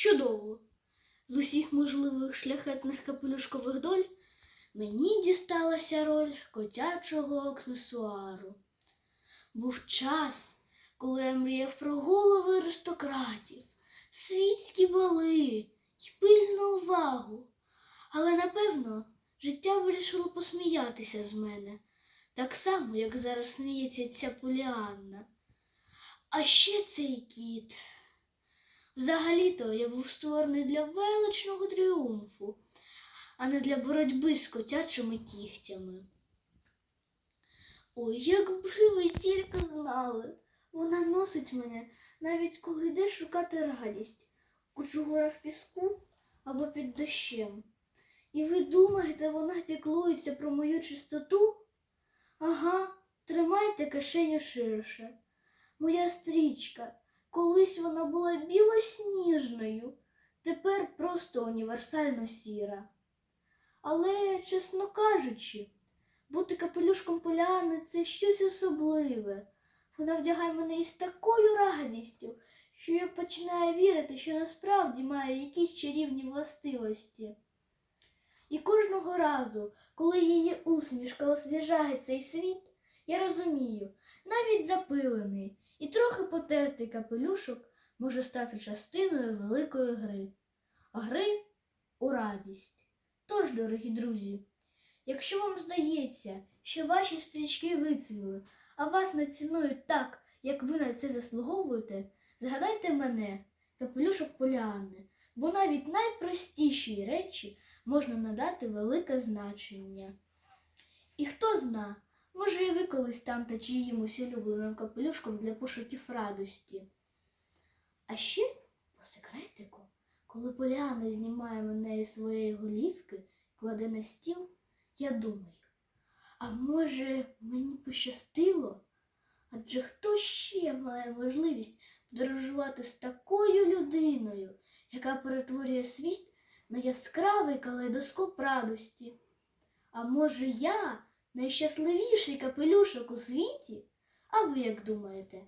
Чудово! З усіх можливих шляхетних капелюшкових доль мені дісталася роль котячого аксесуару. Був час, коли я мріяв про голови аристократів, світські бали й пильну увагу. Але напевно життя вирішило посміятися з мене, так само, як зараз сміється ця Поліанна. А ще цей кіт. Взагалі-то я був створений для величного тріумфу, а не для боротьби з котячими кігтями. Ой, якби ви тільки знали, вона носить мене, навіть коли йде шукати радість у кучугурах піску або під дощем. І ви думаєте, вона піклується про мою чистоту? Ага, тримайте кишеню ширше. Моя стрічка, колись вона була тепер просто універсально сіра. Але, чесно кажучи, бути капелюшком Поляни це щось особливе. Вона вдягає мене із такою радістю, що я починаю вірити, що насправді маю якісь чарівні властивості. І кожного разу, коли її усмішка освіжає цей світ, я розумію, навіть запилений і трохи потертий капелюшок може стати частиною великої гри. Гри у радість. Тож, дорогі друзі, якщо вам здається, що ваші стрічки вицвіли, а вас не цінують так, як ви на це заслуговуєте, згадайте мене, капелюшок Поліанни, бо навіть найпростіші речі можна надати велике значення. І хто зна, може і ви колись станете чиїмось улюбленим капелюшком для пошуків радості. А ще, коли Поліана знімає мене із своєї голівки, кладе на стіл, я думаю, а може мені пощастило? Адже хто ще має можливість подорожувати з такою людиною, яка перетворює світ на яскравий калейдоскоп радості? А може я найщасливіший капелюшок у світі? А ви як думаєте?